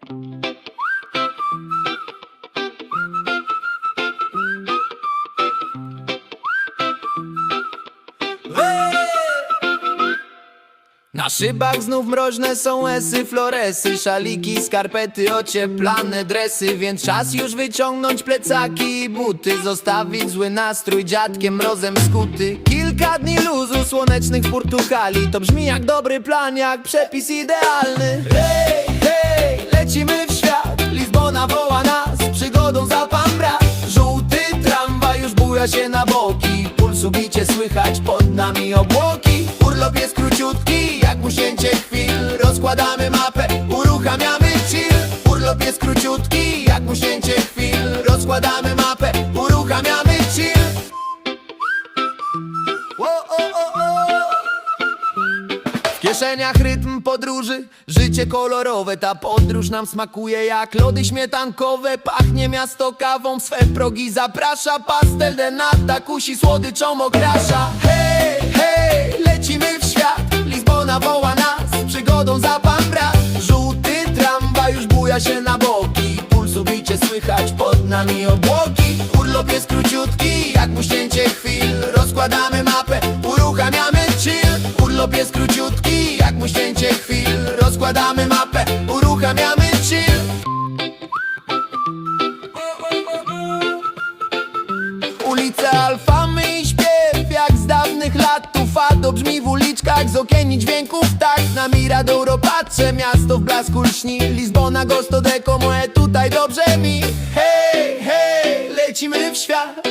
Na szybach znów mroźne są esy, floresy Szaliki, skarpety, ocieplane dresy Więc czas już wyciągnąć plecaki i buty Zostawić zły nastrój dziadkiem mrozem skuty. Kilka dni luzu słonecznych w Portugalii To brzmi jak dobry plan, jak przepis idealny. Hej, lecimy w świat. Lizbona woła nas, przygodą za pan brat. Żółty tramwaj już buja się na boki. Pulsu bicie słychać pod nami obłoki. Urlop jest króciutki, jak musięcie chwil. Rozkładamy mapę, uruchamiamy chill. Urlop jest króciutki, jak musięcie chwil. Rozkładamy mapę, kieszeniach rytm podróży, życie kolorowe Ta podróż nam smakuje jak lody śmietankowe Pachnie miasto kawą, swe progi zaprasza Pastel de nata kusi słodyczą okrasza. Hej, hej, lecimy w świat Lizbona woła nas, przygodą za pan brat. Żółty tramwaj już buja się na boki Pulsu bicie słychać pod nami obłoki. Urlop jest króciutki, jak muśnięcie chwil Rozkładamy mapę, uruchamiamy chill. Urlop jest króciutki, Rozkładamy mapę, uruchamiamy chill. Ulice Alfamy i śpiew jak z dawnych lat. Tu fado brzmi w uliczkach z okien i dźwięków tak. Na Miradoro patrzę, miasto w blasku lśni. Lizbona, Gosto de Como, tutaj dobrze mi. Hej, hej, lecimy w świat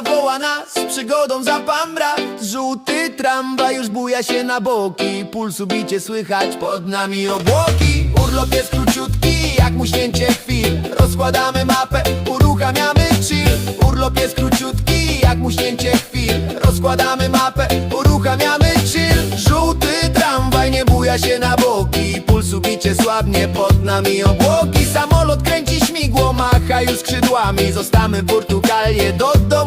Lizbona woła nas, przygodą za pan brat. Żółty tramwaj już buja się na boki. Pulsu bicie słychać, pod nami obłoki. Urlop jest króciutki, jak muśnięcie chwil. Rozkładamy mapę, uruchamiamy chill. Urlop jest króciutki, jak muśnięcie chwil. Rozkładamy mapę, uruchamiamy chill. Żółty tramwaj nie buja się na boki. Pulsu bicie słabnie, pod nami obłoki. Samolot kręci śmigło, macha już skrzydłami. Zostamy Portugalię, do domu